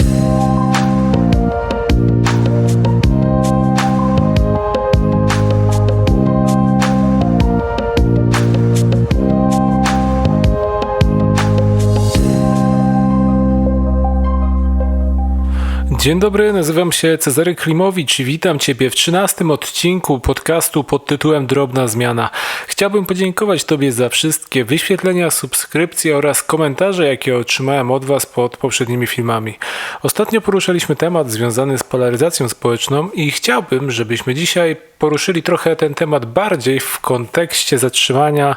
Thank Dzień dobry, nazywam się Cezary Klimowicz i witam Ciebie w 13 odcinku podcastu pod tytułem Drobna Zmiana. Chciałbym podziękować Tobie za wszystkie wyświetlenia, subskrypcje oraz komentarze, jakie otrzymałem od Was pod poprzednimi filmami. Ostatnio poruszaliśmy temat związany z polaryzacją społeczną i chciałbym, żebyśmy dzisiaj poruszyli trochę ten temat bardziej w kontekście zatrzymania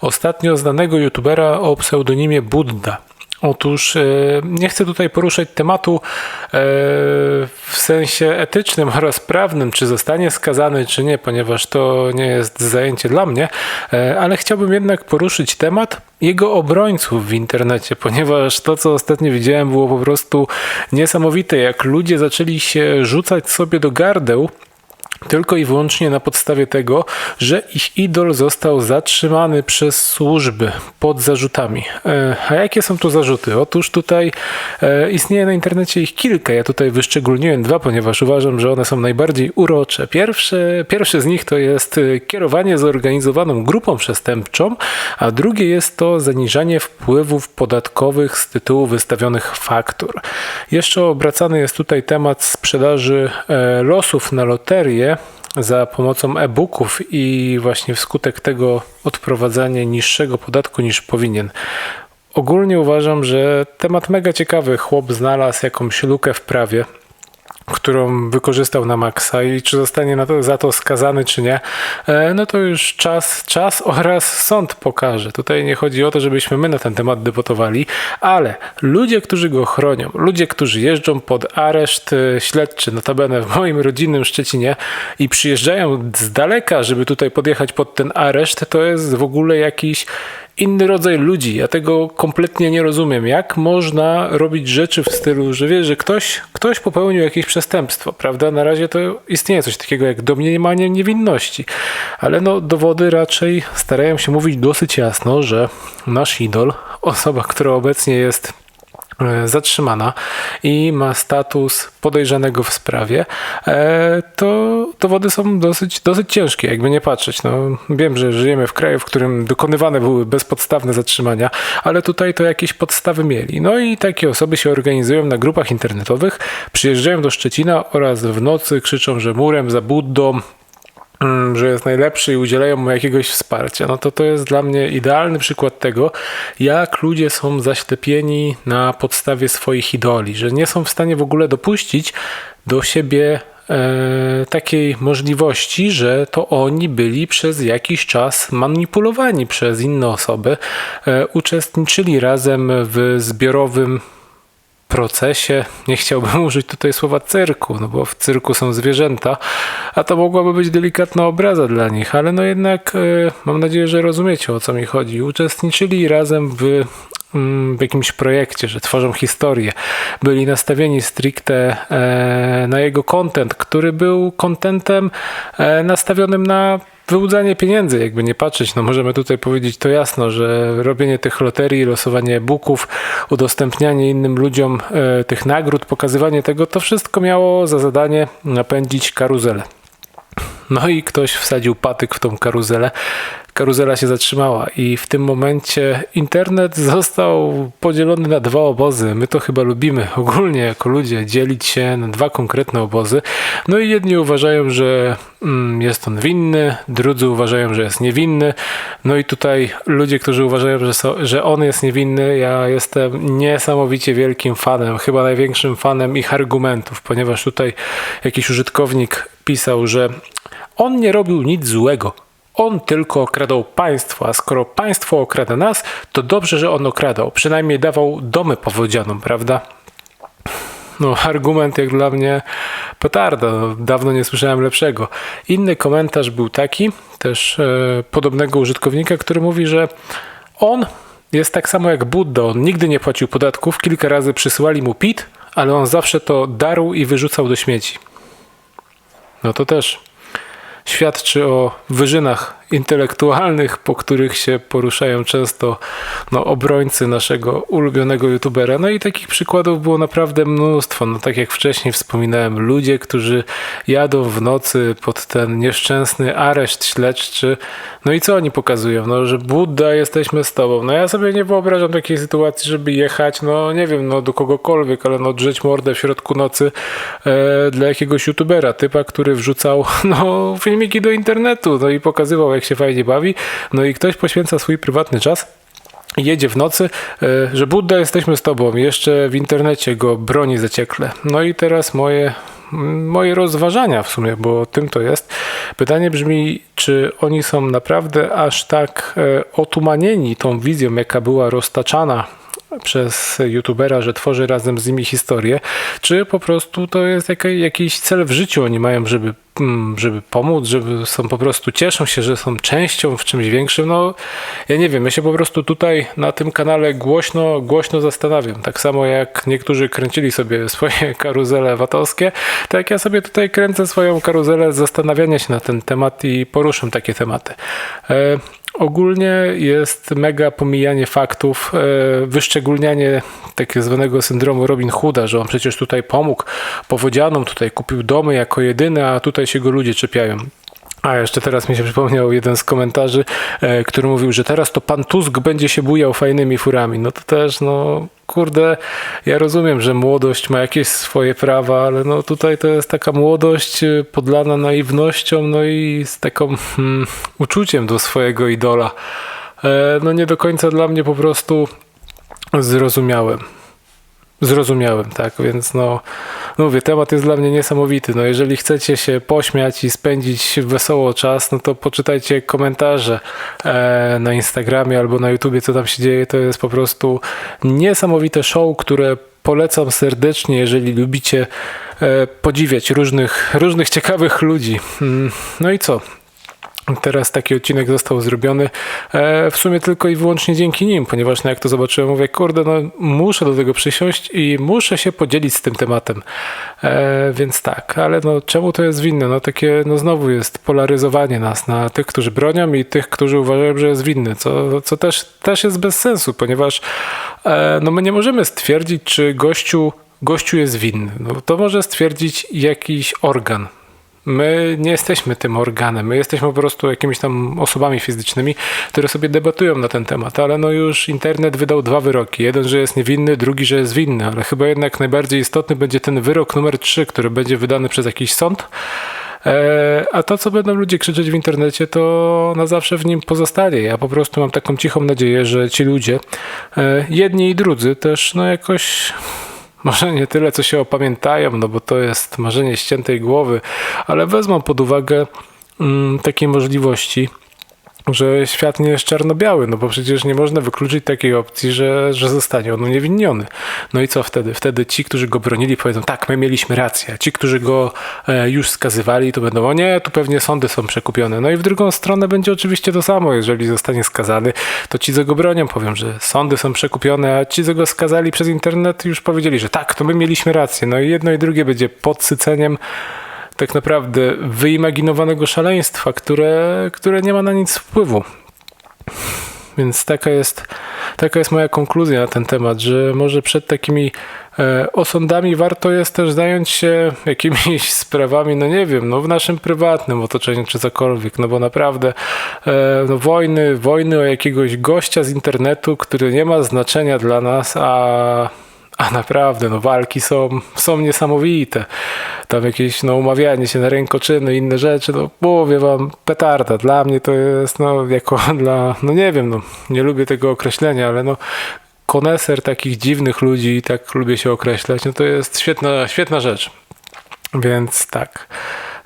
ostatnio znanego youtubera o pseudonimie Buddha. Otóż e, nie chcę tutaj poruszać tematu e, w sensie etycznym oraz prawnym, czy zostanie skazany, czy nie, ponieważ to nie jest zajęcie dla mnie, e, ale chciałbym jednak poruszyć temat jego obrońców w internecie, ponieważ to, co ostatnio widziałem, było po prostu niesamowite, jak ludzie zaczęli się rzucać sobie do gardeł tylko i wyłącznie na podstawie tego, że ich idol został zatrzymany przez służby pod zarzutami. E, a jakie są tu zarzuty? Otóż tutaj e, istnieje na internecie ich kilka. Ja tutaj wyszczególniłem dwa, ponieważ uważam, że one są najbardziej urocze. Pierwsze, pierwsze z nich to jest e, kierowanie zorganizowaną grupą przestępczą, a drugie jest to zaniżanie wpływów podatkowych z tytułu wystawionych faktur. Jeszcze obracany jest tutaj temat sprzedaży losów na loterię za pomocą e-booków i właśnie wskutek tego odprowadzanie niższego podatku niż powinien. Ogólnie uważam, że temat mega ciekawy. Chłop znalazł jakąś lukę w prawie którą wykorzystał na maksa i czy zostanie to, za to skazany, czy nie, e, no to już czas, czas oraz sąd pokaże. Tutaj nie chodzi o to, żebyśmy my na ten temat debatowali, ale ludzie, którzy go chronią, ludzie, którzy jeżdżą pod areszt e, śledczy, notabene w moim rodzinnym Szczecinie i przyjeżdżają z daleka, żeby tutaj podjechać pod ten areszt, to jest w ogóle jakiś inny rodzaj ludzi. Ja tego kompletnie nie rozumiem. Jak można robić rzeczy w stylu, że wiesz, że ktoś, ktoś popełnił jakieś przestępstwo, prawda? Na razie to istnieje coś takiego jak domniemanie niewinności, ale no dowody raczej starają się mówić dosyć jasno, że nasz idol, osoba, która obecnie jest zatrzymana i ma status podejrzanego w sprawie, e, to dowody są dosyć, dosyć ciężkie, jakby nie patrzeć. No, wiem, że żyjemy w kraju, w którym dokonywane były bezpodstawne zatrzymania, ale tutaj to jakieś podstawy mieli. No i takie osoby się organizują na grupach internetowych, przyjeżdżają do Szczecina oraz w nocy krzyczą, że murem za Buddą, że jest najlepszy i udzielają mu jakiegoś wsparcia, no to to jest dla mnie idealny przykład tego, jak ludzie są zaślepieni na podstawie swoich idoli, że nie są w stanie w ogóle dopuścić do siebie e, takiej możliwości, że to oni byli przez jakiś czas manipulowani przez inne osoby, e, uczestniczyli razem w zbiorowym procesie. Nie chciałbym użyć tutaj słowa cyrku, no bo w cyrku są zwierzęta, a to mogłaby być delikatna obraza dla nich, ale no jednak e, mam nadzieję, że rozumiecie o co mi chodzi. Uczestniczyli razem w w jakimś projekcie, że tworzą historię. Byli nastawieni stricte e, na jego content, który był contentem e, nastawionym na wyłudzanie pieniędzy, jakby nie patrzeć, no możemy tutaj powiedzieć to jasno, że robienie tych loterii, losowanie buków, udostępnianie innym ludziom e, tych nagród, pokazywanie tego, to wszystko miało za zadanie napędzić karuzelę. No i ktoś wsadził patyk w tą karuzelę. Karuzela się zatrzymała i w tym momencie internet został podzielony na dwa obozy. My to chyba lubimy ogólnie jako ludzie dzielić się na dwa konkretne obozy. No i jedni uważają, że mm, jest on winny, drudzy uważają, że jest niewinny. No i tutaj ludzie, którzy uważają, że, so, że on jest niewinny, ja jestem niesamowicie wielkim fanem, chyba największym fanem ich argumentów, ponieważ tutaj jakiś użytkownik pisał, że on nie robił nic złego. On tylko okradał państwo, a skoro państwo okrada nas, to dobrze, że on okradał. Przynajmniej dawał domy powodzianom, prawda? No, argument jak dla mnie petarda. No, dawno nie słyszałem lepszego. Inny komentarz był taki, też e, podobnego użytkownika, który mówi, że on jest tak samo jak Budda. On nigdy nie płacił podatków, kilka razy przysyłali mu PIT, ale on zawsze to darł i wyrzucał do śmieci. No to też świadczy o wyżynach intelektualnych, po których się poruszają często no, obrońcy naszego ulubionego youtubera. No i takich przykładów było naprawdę mnóstwo. No, tak jak wcześniej wspominałem, ludzie, którzy jadą w nocy pod ten nieszczęsny areszt śledczy. No i co oni pokazują? No, że Buddha, jesteśmy z tobą. No ja sobie nie wyobrażam takiej sytuacji, żeby jechać, no nie wiem, no do kogokolwiek, ale no drzeć mordę w środku nocy e, dla jakiegoś youtubera, typa, który wrzucał no filmiki do internetu, no i pokazywał jak się fajnie bawi, no i ktoś poświęca swój prywatny czas jedzie w nocy, e, że Budda jesteśmy z tobą, jeszcze w internecie go broni zaciekle. No i teraz moje, moje rozważania w sumie, bo tym to jest. Pytanie brzmi, czy oni są naprawdę aż tak e, otumanieni tą wizją, jaka była roztaczana przez youtubera, że tworzy razem z nimi historię, czy po prostu to jest jakiś cel w życiu oni mają, żeby, żeby pomóc, żeby są po prostu cieszą się, że są częścią w czymś większym. No ja nie wiem, ja się po prostu tutaj na tym kanale głośno, głośno zastanawiam. Tak samo jak niektórzy kręcili sobie swoje karuzele watowskie, tak ja sobie tutaj kręcę swoją karuzelę zastanawiania się na ten temat i poruszam takie tematy. E, Ogólnie jest mega pomijanie faktów, e, wyszczególnianie tak zwanego syndromu Robin Hooda, że on przecież tutaj pomógł powodzianom, tutaj kupił domy jako jedyny, a tutaj się go ludzie czepiają. A jeszcze teraz mi się przypomniał jeden z komentarzy, e, który mówił, że teraz to pan Tusk będzie się bujał fajnymi furami. No to też, no kurde, ja rozumiem, że młodość ma jakieś swoje prawa, ale no tutaj to jest taka młodość e, podlana naiwnością, no i z taką hmm, uczuciem do swojego idola. E, no nie do końca dla mnie po prostu zrozumiałem. Zrozumiałem, tak, więc no, no mówię, temat jest dla mnie niesamowity. No jeżeli chcecie się pośmiać i spędzić wesoło czas, no to poczytajcie komentarze e, na Instagramie albo na YouTubie, co tam się dzieje. To jest po prostu niesamowite show, które polecam serdecznie, jeżeli lubicie e, podziwiać różnych, różnych ciekawych ludzi. Mm, no i co? Teraz taki odcinek został zrobiony e, w sumie tylko i wyłącznie dzięki nim, ponieważ no jak to zobaczyłem, mówię, kurde, no muszę do tego przysiąść i muszę się podzielić z tym tematem. E, więc tak, ale no czemu to jest winne? No takie, no znowu jest polaryzowanie nas na tych, którzy bronią i tych, którzy uważają, że jest winny, co, co też, też jest bez sensu, ponieważ e, no my nie możemy stwierdzić, czy gościu, gościu jest winny. No, to może stwierdzić jakiś organ, My nie jesteśmy tym organem, my jesteśmy po prostu jakimiś tam osobami fizycznymi, które sobie debatują na ten temat, ale no już internet wydał dwa wyroki. Jeden, że jest niewinny, drugi, że jest winny, ale chyba jednak najbardziej istotny będzie ten wyrok numer trzy, który będzie wydany przez jakiś sąd. E, a to, co będą ludzie krzyczeć w internecie, to na zawsze w nim pozostanie. Ja po prostu mam taką cichą nadzieję, że ci ludzie, e, jedni i drudzy, też no jakoś może nie tyle, co się opamiętają, no bo to jest marzenie ściętej głowy, ale wezmą pod uwagę mm, takie możliwości, że świat nie jest czarno-biały, no bo przecież nie można wykluczyć takiej opcji, że, że zostanie on uniewinniony. No i co wtedy? Wtedy ci, którzy go bronili, powiedzą, tak, my mieliśmy rację. Ci, którzy go e, już skazywali, to będą, o nie, tu pewnie sądy są przekupione. No i w drugą stronę będzie oczywiście to samo. Jeżeli zostanie skazany, to ci, co go bronią, powią, że sądy są przekupione, a ci, co go skazali przez internet, już powiedzieli, że tak, to my mieliśmy rację. No i jedno i drugie będzie podsyceniem tak naprawdę wyimaginowanego szaleństwa, które, które nie ma na nic wpływu. Więc taka jest, taka jest moja konkluzja na ten temat, że może przed takimi e, osądami warto jest też zająć się jakimiś sprawami, no nie wiem, no w naszym prywatnym otoczeniu czy cokolwiek, no bo naprawdę e, no wojny, wojny o jakiegoś gościa z internetu, który nie ma znaczenia dla nas, a a naprawdę, no walki są, są niesamowite. Tam jakieś no, umawianie się na rękoczyny, inne rzeczy, no mówię wam, petarda. Dla mnie to jest, no jako dla, no nie wiem, no nie lubię tego określenia, ale no koneser takich dziwnych ludzi, tak lubię się określać, no to jest świetna, świetna rzecz. Więc tak.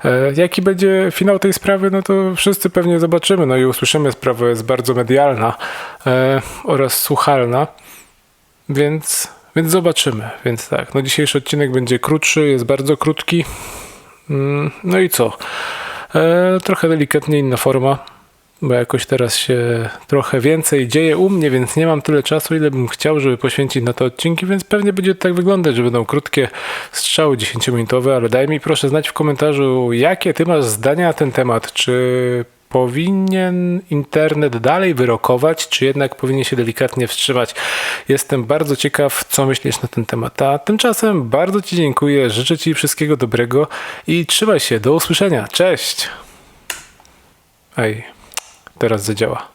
E, jaki będzie finał tej sprawy, no to wszyscy pewnie zobaczymy, no i usłyszymy. Sprawa jest bardzo medialna e, oraz słuchalna, więc więc zobaczymy. Więc tak, no dzisiejszy odcinek będzie krótszy, jest bardzo krótki. Mm, no i co? E, trochę delikatnie inna forma, bo jakoś teraz się trochę więcej dzieje u mnie, więc nie mam tyle czasu, ile bym chciał, żeby poświęcić na te odcinki, więc pewnie będzie tak wyglądać, że będą krótkie strzały 10-minutowe, ale daj mi proszę znać w komentarzu, jakie ty masz zdania na ten temat, czy powinien internet dalej wyrokować, czy jednak powinien się delikatnie wstrzymać? Jestem bardzo ciekaw, co myślisz na ten temat. A tymczasem bardzo Ci dziękuję, życzę Ci wszystkiego dobrego i trzymaj się. Do usłyszenia. Cześć! Ej, teraz zadziała.